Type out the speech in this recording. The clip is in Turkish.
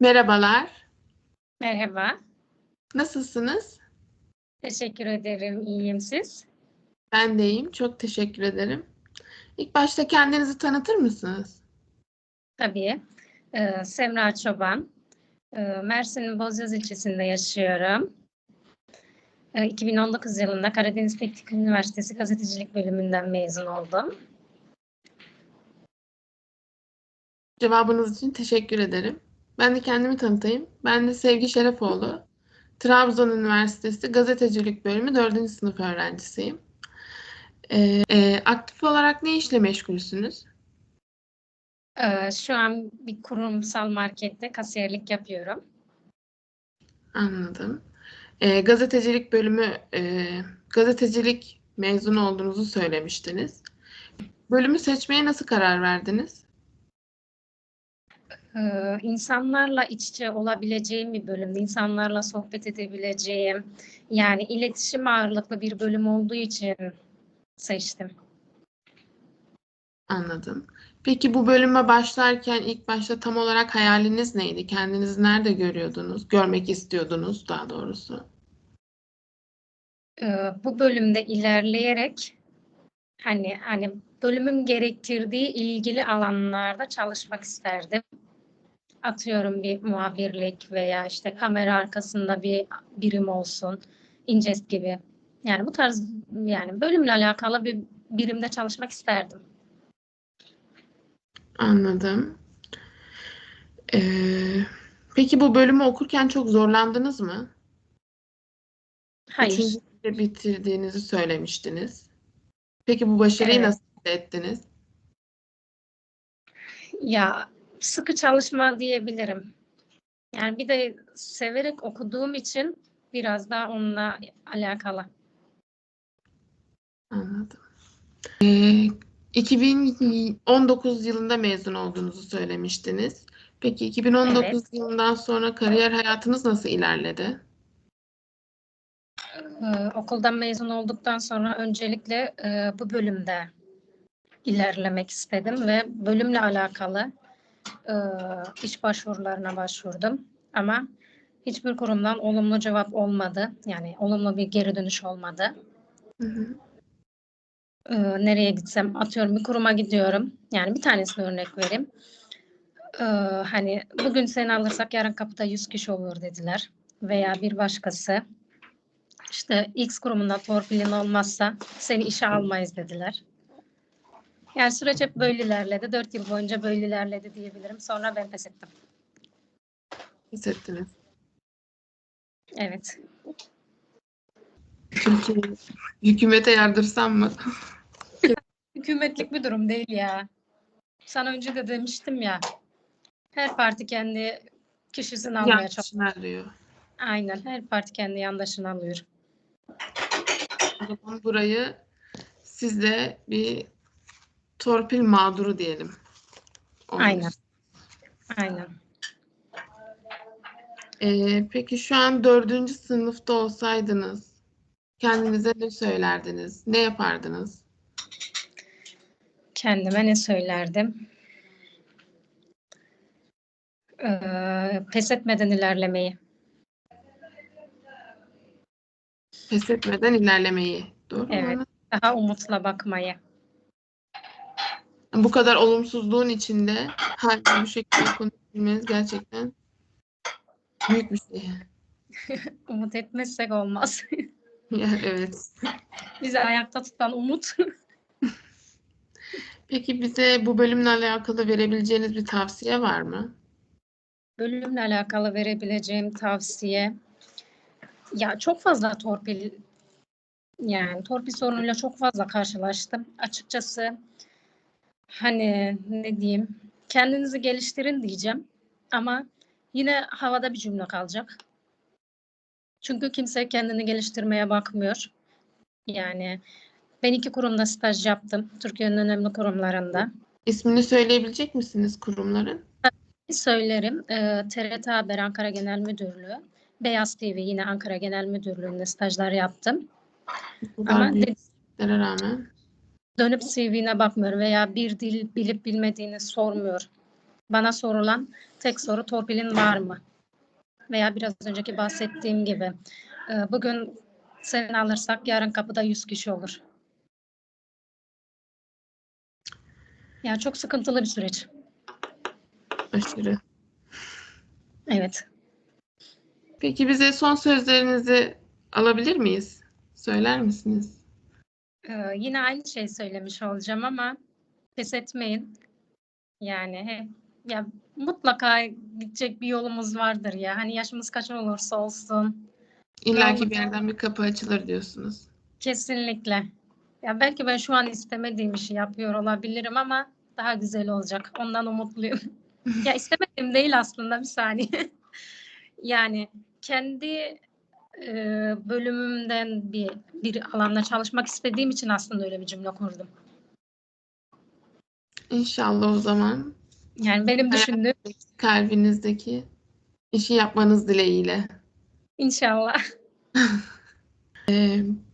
Merhabalar, Merhaba. nasılsınız? Teşekkür ederim. İyiyim siz? Ben de iyiyim, çok teşekkür ederim. İlk başta kendinizi tanıtır mısınız? Tabii. Ee, Semra Çoban. Ee, Mersin'in Bozyaz ilçesinde yaşıyorum. Ee, 2019 yılında Karadeniz Teknik Üniversitesi Gazetecilik bölümünden mezun oldum. Cevabınız için teşekkür ederim. Ben de kendimi tanıtayım. Ben de Sevgi Şerefoğlu. Trabzon Üniversitesi Gazetecilik Bölümü 4. sınıf öğrencisiyim. Ee, e, aktif olarak ne işle meşgulsünüz? Ee, Şu an bir kurumsal markette kasiyerlik yapıyorum. Anladım. Ee, gazetecilik bölümü, e, gazetecilik mezunu olduğunuzu söylemiştiniz. Bölümü seçmeye nasıl karar verdiniz? Ee, insanlarla iç içe olabileceğim bir bölümde, insanlarla sohbet edebileceğim, yani iletişim ağırlıklı bir bölüm olduğu için seçtim. Anladım. Peki bu bölüme başlarken ilk başta tam olarak hayaliniz neydi? Kendinizi nerede görüyordunuz? Görmek istiyordunuz daha doğrusu. Ee, bu bölümde ilerleyerek hani hani bölümün gerektirdiği ilgili alanlarda çalışmak isterdim. Atıyorum bir muhabirlik veya işte kamera arkasında bir birim olsun, incest gibi. Yani bu tarz yani bölümle alakalı bir birimde çalışmak isterdim. Anladım. Ee, peki bu bölümü okurken çok zorlandınız mı? Hayır. Üçüncü bitirdiğinizi söylemiştiniz. Peki bu başarıyı Evet. nasıl elde ettiniz? Ya sıkı çalışma diyebilirim. Yani bir de severek okuduğum için biraz daha onunla alakalı. Anladım. Ee, 2019 yılında mezun olduğunuzu söylemiştiniz. Peki 2019 Evet. yılından sonra kariyer hayatınız nasıl ilerledi? Ee, okuldan mezun olduktan sonra öncelikle e, bu bölümde ilerlemek istedim ve bölümle alakalı e, iş başvurularına başvurdum. Ama hiçbir kurumdan olumlu cevap olmadı. Yani olumlu bir geri dönüş olmadı. Hı hı. Ee, nereye gitsem atıyorum bir kuruma gidiyorum. Yani bir tanesini örnek vereyim. Ee, hani bugün seni alırsak yarın kapıda 100 kişi olur dediler. Veya bir başkası işte X grubunda torpilin olmazsa seni işe almayız dediler. Yani süreç hep böyle ilerledi. 4 yıl boyunca böyle ilerledi diyebilirim. Sonra ben pes ettim. Hissettiniz. Evet. Türkiye hükümete yardırsam mı? Hükümetlik bir durum değil ya. Sana önce de demiştim ya. Her parti kendi kişisini almaya çalışıyor. Yanlışını arıyor. Aynen. Her parti kendi yandaşını alıyor. O zaman burayı siz de bir torpil mağduru diyelim. Olmuş. Aynen. Aynen. Ee, peki şu an dördüncü sınıfta olsaydınız kendinize ne söylerdiniz? Ne yapardınız? Kendime ne söylerdim? Ee, pes etmeden ilerlemeyi. Pes etmeden ilerlemeyi. Doğru Evet. mu? Daha umutla bakmayı. Bu kadar olumsuzluğun içinde hala bu şekilde konuşabilmeniz gerçekten büyük bir şey. Umut etmezsek olmaz. Ya, evet. Bizi ayakta tutan umut. Peki bize bu bölümle alakalı verebileceğiniz bir tavsiye var mı? Bölümle alakalı verebileceğim tavsiye. Ya çok fazla torpil yani torpil sorunuyla çok fazla karşılaştım. Açıkçası hani ne diyeyim kendinizi geliştirin diyeceğim ama yine havada bir cümle kalacak. Çünkü kimse kendini geliştirmeye bakmıyor. Yani ben iki kurumda staj yaptım. Türkiye'nin önemli kurumlarında. İsmini söyleyebilecek misiniz kurumların? Söylerim. Ee, TRT Haber Ankara Genel Müdürlüğü, Beyaz TV yine Ankara Genel Müdürlüğü'nde stajlar yaptım. Ama de- büyüklere rağmen. Dönüp CV'ne bakmıyor veya bir dil bilip bilmediğini sormuyor. bana sorulan tek soru torpilin var mı? Veya biraz önceki bahsettiğim gibi e, bugün seni alırsak yarın kapıda 100 kişi olur. Ya çok sıkıntılı bir süreç. Aşırı. Evet. Peki bize son sözlerinizi alabilir miyiz? Söyler misiniz? Ee, yine aynı şey söylemiş olacağım ama pes etmeyin. Yani he- ya mutlaka gidecek bir yolumuz vardır ya. Hani yaşımız kaç olursa olsun. İlla ki bir yerden bir kapı açılır diyorsunuz. Kesinlikle. Ya belki ben şu an istemediğim işi yapıyor olabilirim ama daha güzel olacak. Ondan umutluyum. ya istemediğim değil aslında bir saniye. yani kendi e, bölümümden bir bir alanda çalışmak istediğim için aslında öyle bir cümle kurdum. İnşallah o zaman Yani benim düşündüğüm kalbinizdeki işi yapmanız dileğiyle. inşallah.